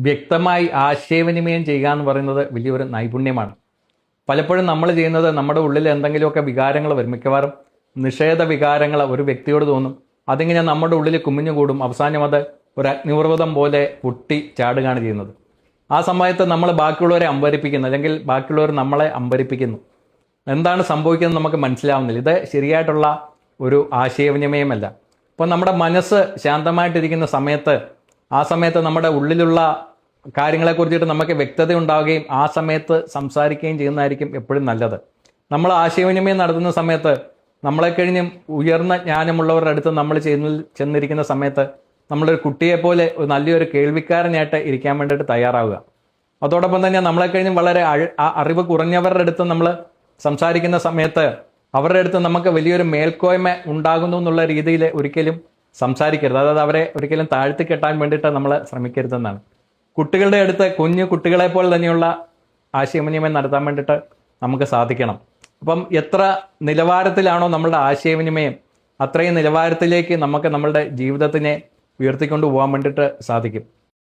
വ്യക്തമായി ആശയവിനിമയം ചെയ്യുക എന്ന് പറയുന്നത് വലിയൊരു നൈപുണ്യമാണ്. പലപ്പോഴും നമ്മൾ ചെയ്യുന്നത് നമ്മുടെ ഉള്ളിൽ എന്തെങ്കിലുമൊക്കെ വികാരങ്ങൾ വരും. മിക്കവാറും നിഷേധ വികാരങ്ങൾ ഒരു വ്യക്തിയോട് തോന്നും. അതിങ്ങനെ നമ്മുടെ ഉള്ളിൽ കുമിഞ്ഞുകൂടും. അവസാനം അത് ഒരു അഗ്നിപർവതം പോലെ പൊട്ടി ചാടുകയാണ് ചെയ്യുന്നത്. ആ സമയത്ത് നമ്മൾ ബാക്കിയുള്ളവരെ അമ്പരിപ്പിക്കുന്നു. അല്ലെങ്കിൽ ബാക്കിയുള്ളവർ നമ്മളെ അമ്പരിപ്പിക്കുന്നു. എന്താണ് സംഭവിക്കുന്നത് നമുക്ക് മനസ്സിലാവുന്നില്ല. ഇത് ശരിയായിട്ടുള്ള ഒരു ആശയവിനിമയമല്ല. അപ്പോൾ നമ്മുടെ മനസ്സ് ശാന്തമായിട്ടിരിക്കുന്ന സമയത്ത് ആ സമയത്ത് നമ്മുടെ ഉള്ളിലുള്ള കാര്യങ്ങളെക്കുറിച്ചിട്ട് നമുക്ക് വ്യക്തത ഉണ്ടാവുകയും ആ സമയത്ത് സംസാരിക്കുകയും ചെയ്യുന്നതായിരിക്കും എപ്പോഴും നല്ലത്. നമ്മൾ ആശയവിനിമയം നടത്തുന്ന സമയത്ത് നമ്മളെ കഴിഞ്ഞും ഉയർന്ന ജ്ഞാനമുള്ളവരുടെ അടുത്ത് നമ്മൾ ചെന്ന് ചെന്നിരിക്കുന്ന സമയത്ത് നമ്മളൊരു കുട്ടിയെപ്പോലെ ഒരു നല്ലൊരു കേൾവിക്കാരനായിട്ട് ഇരിക്കാൻ വേണ്ടിയിട്ട് തയ്യാറാവുക. അതോടൊപ്പം തന്നെ നമ്മളെ കഴിഞ്ഞും വളരെ അറിവ് കുറഞ്ഞവരുടെ അടുത്ത് നമ്മൾ സംസാരിക്കുന്ന സമയത്ത് അവരുടെ അടുത്ത് നമുക്ക് വലിയൊരു മേൽക്കോയ്മ ഉണ്ടാകുന്നു എന്നുള്ള രീതിയിൽ ഒരിക്കലും സംസാരിക്കരുത്. അതായത് അവരെ ഒരിക്കലും താഴ്ത്തി കെട്ടാൻ വേണ്ടിയിട്ട് നമ്മൾ ശ്രമിക്കരുതെന്നാണ്. കുട്ടികളുടെ അടുത്ത് കുഞ്ഞു കുട്ടികളെ പോലെ തന്നെയുള്ള ആശയവിനിമയം നടത്താൻ വേണ്ടിയിട്ട് നമുക്ക് സാധിക്കണം. അപ്പം എത്ര നിലവാരത്തിലാണോ നമ്മളുടെ ആശയവിനിമയം അത്രയും നിലവാരത്തിലേക്ക് നമുക്ക് നമ്മളുടെ ജീവിതത്തിനെ ഉയർത്തിക്കൊണ്ട് പോകാൻ വേണ്ടിയിട്ട് സാധിക്കും.